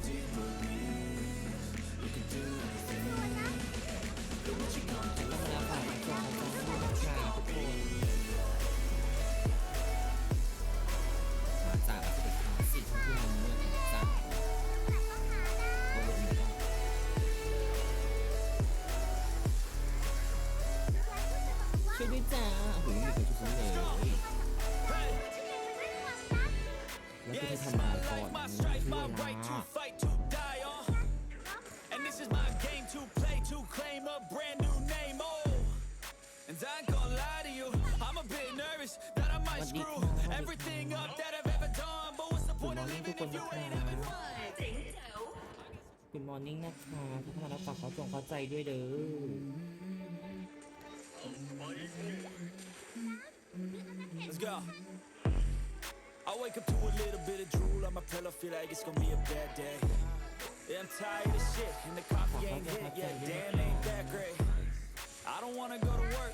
And do bit nervous that I might What did- screw what did- everything up that I've ever done. But what's the point of morning living to if youคน ain't นะครับ having fun? Good morning นะคะทุกท่านรับฝากเขาจงเข้าใจด้วยเด้อ Let's go. I wake up to a little bit of drool on my pillow, feel like it's gonna be a bad day. Yeah, I'm tired of shit, and the coffee ain't hit yet. Damn, ain't that great. I don't wanna go to work,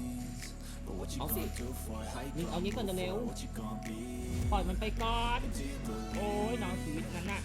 เอาสิมึงเอานี้ก่อนเร็วปล่อยมันไปก่อน โอ้ยน้องชีวิตนั้นน่ะ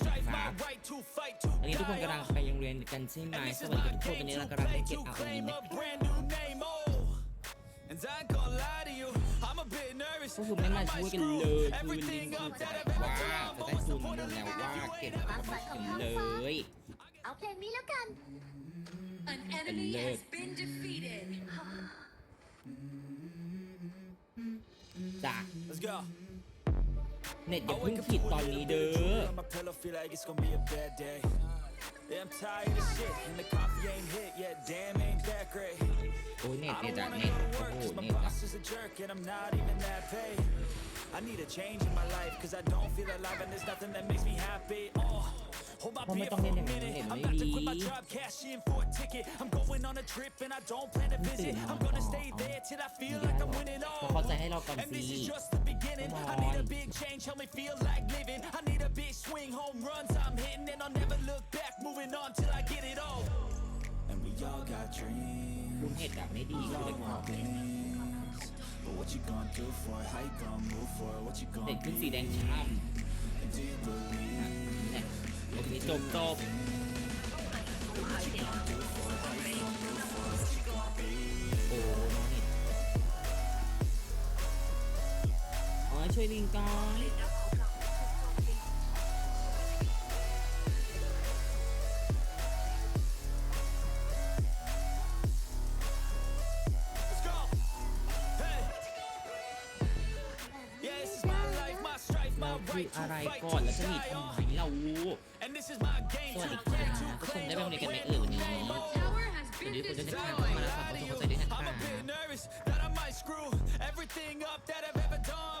ครั my บ right to fight, to วันนี้ทุกคน die กำลัง on. ไปโรงเรียนกันใช่ไหม And this ส is วัสดี my ทุกคน game วันนี้ to เรากำลัง play, เก็บ to เอา claim นะ a brand new name. Oh, and I ain't gonna lie to you, I'm a bit nervous ก็คือ that ไม่ I มา might ช่วยกัน screw เลยคือลิง everything คือ up that I've ว่า ever จะ done. ได้ But what's ทุ the น point of แล้ว living ว่า if you เก็บ ain't เอา having ไป fun? กันเลย เอาเพลงนี้แล้วกัน An enemy Alert. has been defeated. จ้ะ Let's go. เน็ตอย่า I เพิ่ง wake up ผิด to a ตอนนี้ little เด้ bit of drool อ on my pillow, feel like it's gonna be a bad day. Yeah, I'm tired of shit, and the coffee ain't hit yet. Damn, ain't that great. โอ้ยเน็ต I เนี่ย don't จ้ะ wanna เน็ต go to โอ้ work โห cause my เน็ตอะ boss is a jerk and I'm not even that paid. I need a change in my life cause I don't feel alive and there's nothing that makes me happy. Oh, hold my เพราะไม่ beer ต้อ for ง a เล่นอย่างนี้ minute. เน็ต I'm ไม่ about to ดี quit my job, cash in for a ticket. I'm going on a trip and I don't plan to visit. I'm gonna stay there till I feel like I'm winning เรา all. เข้าใจให้เราก่อน And สิ this is just the beginning. Come I need a on. big change, help me feel like living. I need a big swing, home runs I'm hitting, and I'll never look back. Moving on till I get it all. And we all got dreams. คุณเน็ตอะไม่ดีคือเลยบอก things. But what you gonna do for it? How you gonna move for it? What you เน็ต gonna ขึ้นสี be? แดงช้ำ And do you believe เนี่ยโอเคจบจบโอ้ รา my คือ right อะไร to fight ก่อนแล้ว to จะมี die ทำ on. ไมเรา And this is my game สวัส to ดี play ค่ะ to ทุกคน claim ได้ a ไปโรงเรียนกันไหม brand เอ่ยวัน new นี้ name. Oh. Tower has วัน been นี้คุณจะได้ destroyed. ทำมาแล้วครับขอเข้าใจด้วยนะค I'm รั a bit บ nervous that I might screw everything up that I've ever done.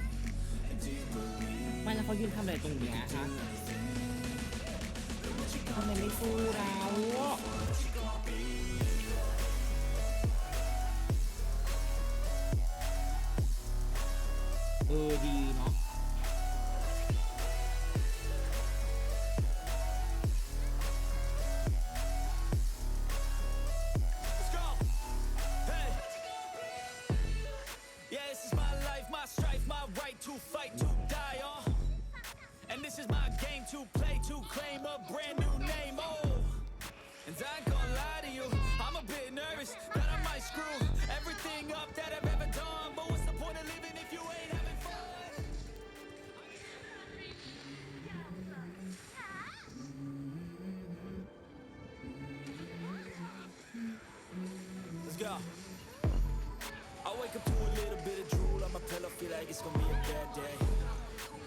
ไม่แล้วเขายืนทำอะไรตรงเนี้ยฮะทำไมไม่สู้เราเออดี to claim a brand new name. Oh, and I ain't gonna lie to you, I'm a bit nervous that I might screw everything up that I've ever done. But what's the point of living if you ain't having fun? Let's go. I wake up to a little bit of drool on my pillow, feel like it's gonna be a bad day.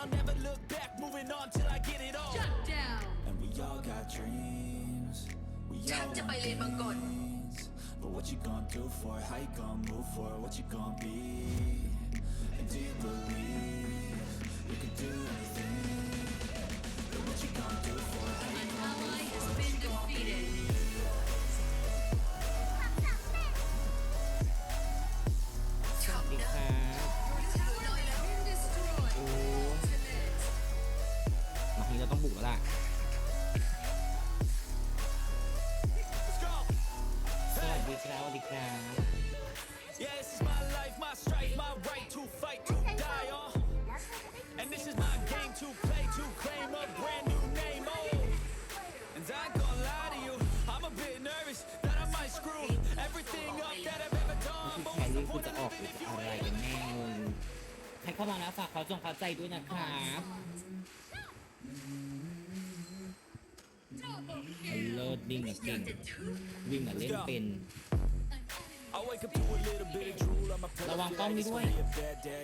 I'll never look back. Moving on till I get it all. Shut down. And we all got dreams. We ฉัน all จะไป want เลนมังกร things. But what you gonna do for it? How you gonna move for it? What you gonna be? And do you believe you can do anything? But what you gonna do for it? How you An ally has been defeated. รเข้ามาแล้วฝากเขาจงเข้าใจด้วยนะครับ Double ไอ้ kill. เลิศดิ่งกับเก่งวิ่งกับเล่นเป็น I wake up to a little bit of drool on my pillow. ระวัง feel ป้อม like นี้ it's ด้วย gonna be a bad day.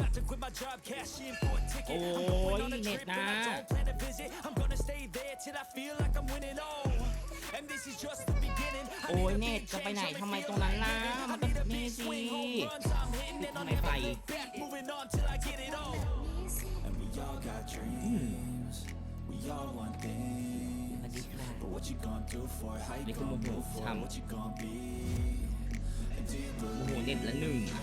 โอ้ยเน็ตนะ โอ้ยเน็ตจะไปไหนทำไมตรงนั้นนะมันก็นี่สิไม่ไปนี่คือมุมผมทำโอ้โหเน็ตละหนึ่งอะ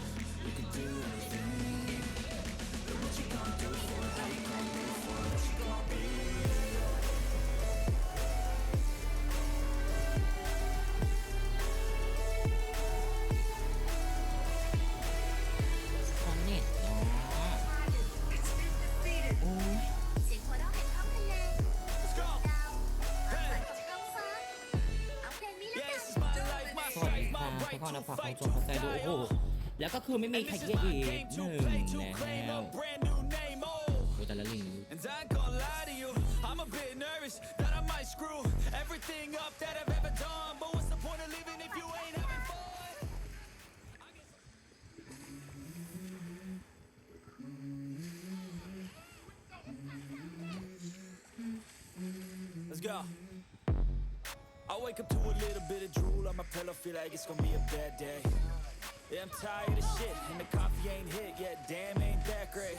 ขอน็ตเนาะอ้ยเสียงาข้องทามฝากของฟ้าวของใจดูโอ้โห้แล้วก็คือไม่มีใครเยี่ยดีหนึ่งแล้ว And I ain't gonna lie to you, I'm a bit nervous that I might screw everything up that I've ever done. But what's the point of if you ain't having fun? Let's go. I wake up to a little bit of drool on my pillow, feel like it's gonna be a bad day. Yeah, I'm tired of shit, and the coffee ain't hit yet, damn, ain't that great.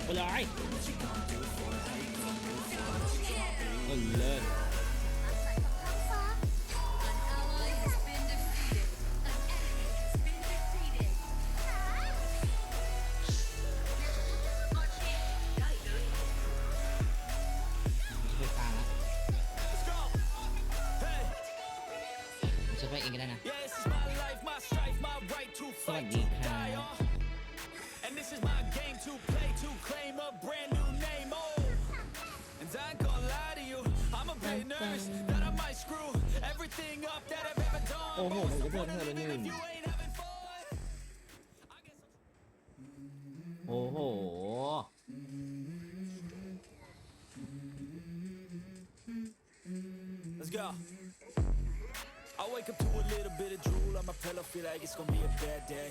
กไปเลย And this is my game to play, to claim a brand new name. Oh, and I ain't gonna lie to you, I'm a bit nervous that I might screw everything up that I've ever done. โอ้โห But มัน what's ก็ the เพิ่ม point of เธอละห living นึ่ง if you ain't having fun? I guess I'm โอ้โห Let's go. I wake up to a little bit of drool on my pillow, feel like it's gonna be a bad day.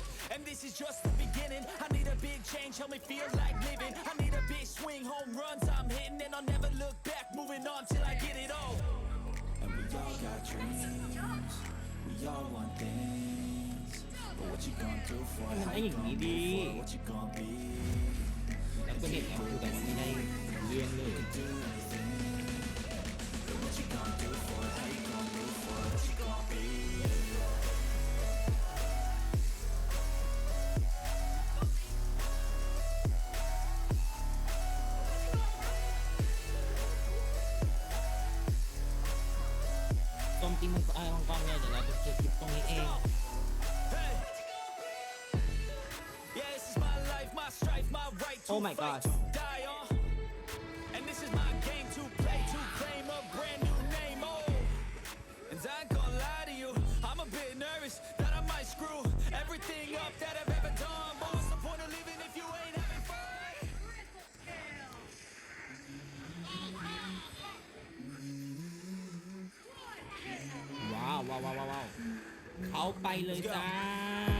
And this is just the beginning. I need a big change, help me feel like living. I need a big swing, home runs I'm hitting, and I'll never look back. Moving on till I get it all. And we all got dreams. We all want things. But what you gonna do for it? มันได้อย่างนี้ดี What you gonna be? แล้วก็เน็ตแอมคือแบบไม่ได้เรียนเลย ต strife, my right to Oh my fight, gosh. to die on. And this is my game to play, to claim a brand new name. Oh, and I ain't gonna lie to you, I'm a bit nervous that I might screw everything up that I've ever done. But what's the point of living if you ain't having fun? ว้าวว้าวว้าวว้าวว้าวเขาไปเลยจ้า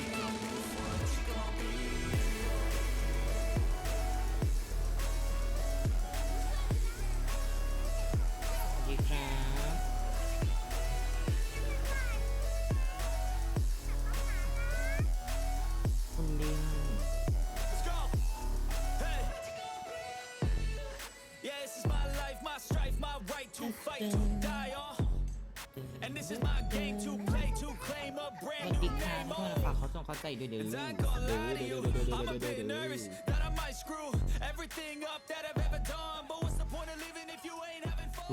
to die on. And this is my game to play to claim a brand new name เพื่อน on. ฝากเขาส่งเข้าใจด้วยเด้อ I ain't gonna lie to you, I'm a bit nervous that I might screw everything up that I've ever done. But what's the point of living if you ain't having fun?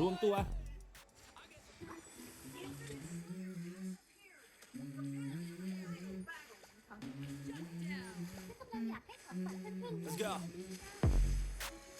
Let's go.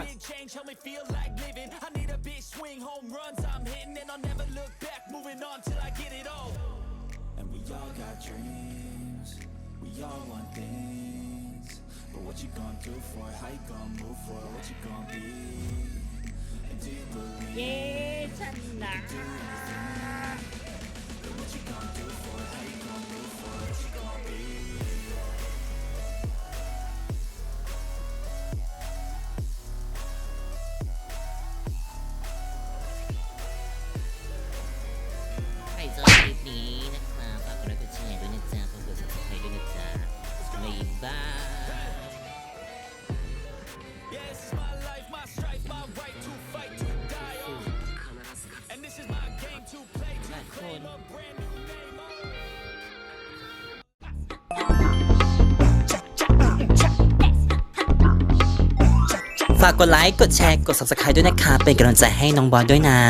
Big change, help me feel like living. I need a big swing, home runs I'm hitting, and I'll never look back. Moving on till I get it all. And we all got dreams, we all want things. But what you gonna do for it? How you gonna move for? What you gonna be? And do you believe? Yeah, do what you gonna do for it? ากกดไลค์ กดแชร์ กด subscribe ด้วยนะคะ เป็นกำลังใจให้น้องบอลด้วยนะ